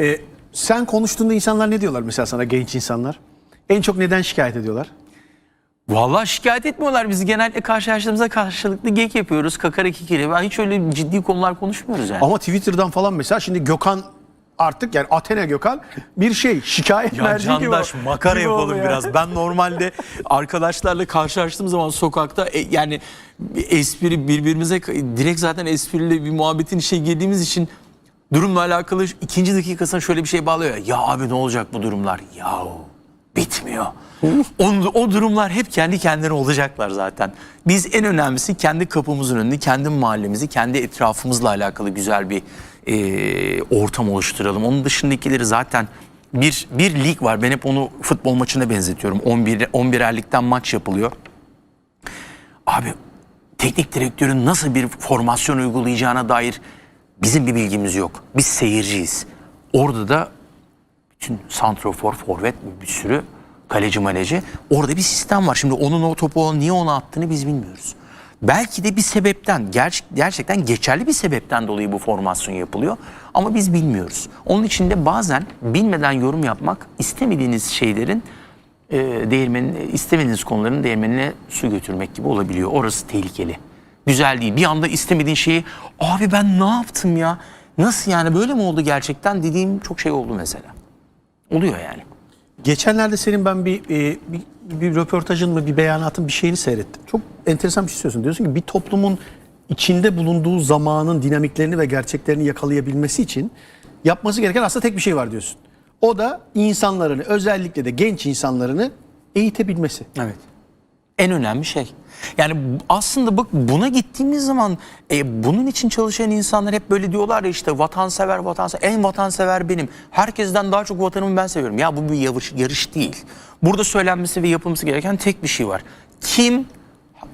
E, sen konuştuğunda insanlar ne diyorlar mesela sana genç insanlar? En çok neden şikayet ediyorlar? Vallahi şikayet etmiyorlar. Biz genellikle karşılaştığımızda karşılıklı geyik yapıyoruz. Kakara kikiri. Ben hiç öyle ciddi konular konuşmuyoruz yani. Ama Twitter'dan falan mesela şimdi Gökhan artık yani Athena Gökhan bir şey şikayet Ya merci gibi. Candaş makara gibi yapalım ya. biraz. Ben normalde arkadaşlarla karşılaştığım zaman sokakta e, yani espri birbirimize direkt zaten espriyle bir muhabbetin işe girdiğimiz için durumla alakalı ikinci dakikasına şöyle bir şey bağlıyor. Ya Ya abi ne olacak bu durumlar? Yahu bitmiyor. o, o durumlar hep kendi kendilerine olacaklar zaten. Biz en önemlisi kendi kapımızın önünde, kendi mahallemizi, kendi etrafımızla alakalı güzel bir e, ortam oluşturalım. Onun dışındakileri zaten bir bir lig var. Ben hep onu futbol maçına benzetiyorum. 11 11'er ligden maç yapılıyor. Abi teknik direktörün nasıl bir formasyon uygulayacağına dair bizim bir bilgimiz yok. Biz seyirciyiz. Orada da bütün santrofor, forvet bir sürü kaleci maleci. Orada bir sistem var. Şimdi onun o topu niye ona attığını biz bilmiyoruz. Belki de bir sebepten, ger- gerçekten geçerli bir sebepten dolayı bu formasyon yapılıyor. Ama biz bilmiyoruz. Onun için de bazen bilmeden yorum yapmak istemediğiniz şeylerin e, değirmenin, istemediğiniz konuların değirmenine su götürmek gibi olabiliyor. Orası tehlikeli. Güzel değil. Bir anda istemediğin şeyi abi ben ne yaptım ya? Nasıl yani böyle mi oldu gerçekten dediğim çok şey oldu mesela. Oluyor yani. Geçenlerde senin ben bir, e, bir, bir röportajın mı bir beyanatın bir şeyini seyrettim. Çok enteresan bir şey söylüyorsun. Diyorsun ki bir toplumun içinde bulunduğu zamanın dinamiklerini ve gerçeklerini yakalayabilmesi için yapması gereken aslında tek bir şey var diyorsun. O da insanlarını özellikle de genç insanlarını eğitebilmesi. Evet. En önemli şey. Yani aslında bak buna gittiğimiz zaman e, bunun için çalışan insanlar hep böyle diyorlar ya işte vatansever vatansever en vatansever benim. Herkesten daha çok vatanımı ben seviyorum. Ya bu bir yarış, yarış değil. Burada söylenmesi ve yapılması gereken tek bir şey var. Kim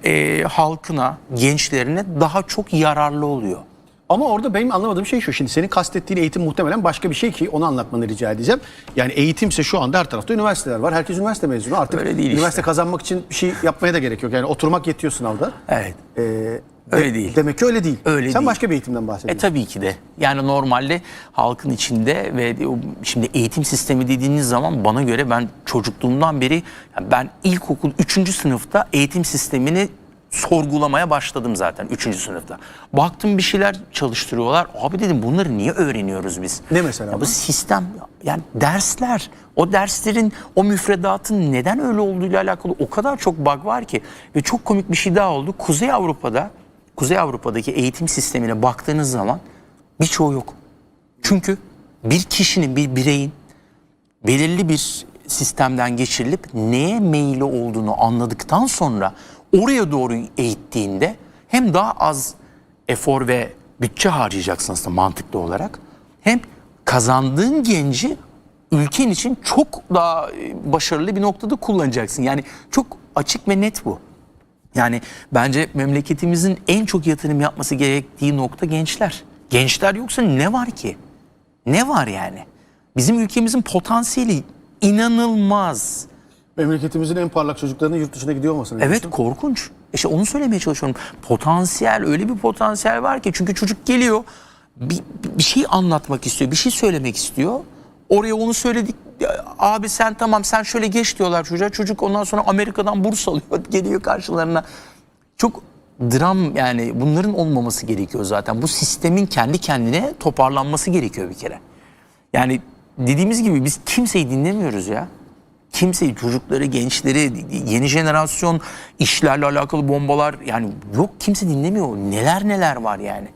e, halkına, gençlerine daha çok yararlı oluyor? Ama orada benim anlamadığım şey şu. Şimdi senin kastettiğin eğitim muhtemelen başka bir şey ki onu anlatmanı rica edeceğim. Yani eğitimse şu anda her tarafta üniversiteler var. Herkes üniversite mezunu. Artık Öyle değil üniversite işte. kazanmak için bir şey yapmaya da gerek yok. Yani oturmak yetiyor sınavda. Evet. Ee, Öyle de- değil. Demek ki öyle değil. Öyle Sen değil. başka bir eğitimden E bahsediyorsun. tabii ki de. Yani normalde halkın içinde ve şimdi eğitim sistemi dediğiniz zaman bana göre ben çocukluğumdan beri ben ilkokul 3. sınıfta eğitim sistemini sorgulamaya başladım zaten 3. sınıfta. Baktım bir şeyler çalıştırıyorlar. Abi dedim bunları niye öğreniyoruz biz? Ne mesela Ya bu? sistem yani dersler. O derslerin o müfredatın neden öyle olduğuyla alakalı o kadar çok bug var ki ve çok komik bir şey daha oldu. Kuzey Avrupa'da Kuzey Avrupa'daki eğitim sistemine baktığınız zaman birçoğu yok. Çünkü bir kişinin, bir bireyin belirli bir sistemden geçirilip neye meyilli olduğunu anladıktan sonra oraya doğru eğittiğinde hem daha az efor ve bütçe harcayacaksın aslında mantıklı olarak hem kazandığın genci ülken için çok daha e, başarılı bir noktada kullanacaksın. Yani çok açık ve net bu. Yani bence memleketimizin en çok yatırım yapması gerektiği nokta gençler. Gençler yoksa ne var ki? Ne var yani? Bizim ülkemizin potansiyeli inanılmaz. Memleketimizin en parlak çocuklarının yurt dışına gidiyor olmasını Evet diyorsun. korkunç. İşte onu söylemeye çalışıyorum. Potansiyel öyle bir potansiyel var ki çünkü çocuk geliyor bir, bir şey anlatmak istiyor, bir şey söylemek istiyor. Oraya onu söyledik. Abi sen tamam sen şöyle geç diyorlar çocuğa. Çocuk ondan sonra Amerika'dan burs alıyor. Geliyor karşılarına. Çok dram yani bunların olmaması gerekiyor zaten. Bu sistemin kendi kendine toparlanması gerekiyor bir kere. Yani dediğimiz gibi biz kimseyi dinlemiyoruz ya. Kimseyi, çocukları, gençleri, yeni jenerasyon işlerle alakalı bombalar yani yok kimse dinlemiyor. Neler neler var yani.